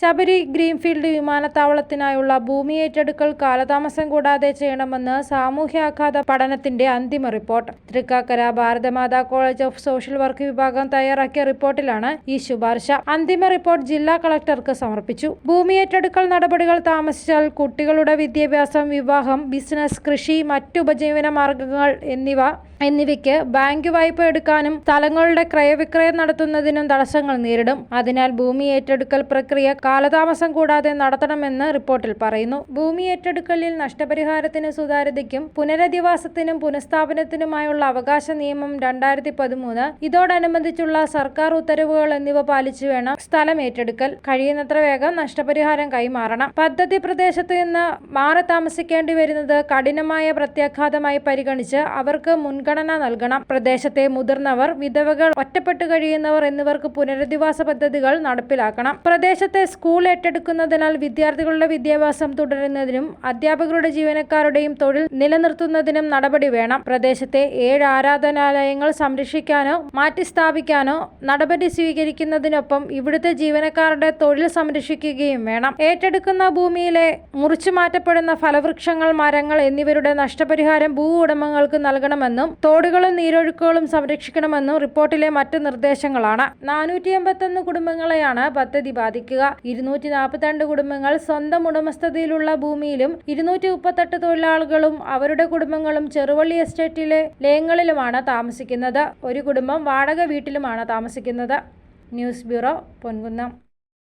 Sabari greenfield വിമാനത്താവളത്തിനായുള്ള ഭൂമി ഏറ്റെടുക്കൽ കാലതാമസം കൂടാതെ ചെയ്യണമെന്ന് സാമൂഹ്യാഘാത പഠനത്തിന്റെ അന്തിമ report. Thrikkakara Bharatamata college of social work വിഭാഗം തയ്യാറാക്കിയ റിപ്പോർട്ടിലാണ് ഈ ശുപാർശ. അന്തിമ റിപ്പോർട്ട് ജില്ലാ കളക്ടർക്ക് സമർപ്പിച്ചു. ഭൂമി ഏറ്റെടുക്കൽ നടപടികൾ താമസിച്ചാൽ കുട്ടികളുടെ വിദ്യാഭ്യാസം വിവാഹം ബിസിനസ് കൃഷി മറ്റു ഉപജീവന മാർഗങ്ങൾ എന്നിവ എന്നിവയ്ക്ക് ബാങ്ക് വായ്പ എടുക്കാനും സ്ഥലങ്ങളുടെ ക്രയവിക്രയം നടത്തുന്നതിനും തടസ്സങ്ങൾ നേരിടും. അതിനാൽ ഭൂമി ഏറ്റെടുക്കൽ പ്രക്രിയ കാലതാമസം കൂടാതെ നടത്തണമെന്ന് റിപ്പോർട്ടിൽ പറയുന്നു. ഭൂമി ഏറ്റെടുക്കലിൽ നഷ്ടപരിഹാരത്തിന് സുതാര്യതയ്ക്കും പുനരധിവാസത്തിനും പുനഃസ്ഥാപനത്തിനുമായുള്ള അവകാശ നിയമം രണ്ടായിരത്തി പതിമൂന്ന് ഇതോടനുബന്ധിച്ചുള്ള സർക്കാർ ഉത്തരവുകൾ എന്നിവ പാലിച്ചു വേണം സ്ഥലം ഏറ്റെടുക്കൽ. കഴിയുന്നത്ര വേഗം നഷ്ടപരിഹാരം കൈമാറണം. പദ്ധതി പ്രദേശത്ത് നിന്ന് മാറി താമസിക്കേണ്ടി വരുന്നത് കഠിനമായ പ്രത്യാഘാതമായി പരിഗണിച്ച് അവർക്ക് മുൻഗണന നൽകണം. പ്രദേശത്തെ മുതിർന്നവർ വിധവകൾ ഒറ്റപ്പെട്ടു കഴിയുന്നവർ എന്നിവർക്ക് പുനരധിവാസ പദ്ധതികൾ നടപ്പിലാക്കണം. പ്രദേശത്തെ സ്കൂൾ ഏറ്റെടുക്കുന്നതിനാൽ വിദ്യാർത്ഥികളുടെ വിദ്യാഭ്യാസം തുടരുന്നതിനും അധ്യാപകരുടെ ജീവനക്കാരുടെയും തൊഴിൽ നിലനിർത്തുന്നതിനും നടപടി വേണം. പ്രദേശത്തെ ഏഴ് ആരാധനാലയങ്ങൾ സംരക്ഷിക്കാനോ മാറ്റിസ്ഥാപിക്കാനോ നടപടി സ്വീകരിക്കുന്നതിനൊപ്പം ഇവിടുത്തെ ജീവനക്കാരുടെ തൊഴിൽ സംരക്ഷിക്കുകയും വേണം. ഏറ്റെടുക്കുന്ന ഭൂമിയിലെ മുറിച്ചു മാറ്റപ്പെടുന്ന ഫലവൃക്ഷങ്ങൾ മരങ്ങൾ എന്നിവരുടെ നഷ്ടപരിഹാരം ഭൂ ഉടമകൾക്ക് നൽകണമെന്നും തോടുകളും നീരൊഴുക്കുകളും സംരക്ഷിക്കണമെന്നും റിപ്പോർട്ടിലെ മറ്റ് നിർദ്ദേശങ്ങളാണ്. നാനൂറ്റി എൺപത്തൊന്ന് കുടുംബങ്ങളെയാണ് പദ്ധതി ബാധിക്കുക. ഇരുന്നൂറ്റി നാൽപ്പത്തിരണ്ട് കുടുംബങ്ങൾ സ്വന്തം ഉടമസ്ഥതയിലുള്ള ഭൂമിയിലും ഇരുന്നൂറ്റി മുപ്പത്തെട്ട് തൊഴിലാളികളും അവരുടെ കുടുംബങ്ങളും ചെറുവള്ളി എസ്റ്റേറ്റിലെ ലയങ്ങളിലുമാണ് താമസിക്കുന്നത്. ഒരു കുടുംബം വാടക വീട്ടിലുമാണ് താമസിക്കുന്നത്. News bureau Ponkunnam.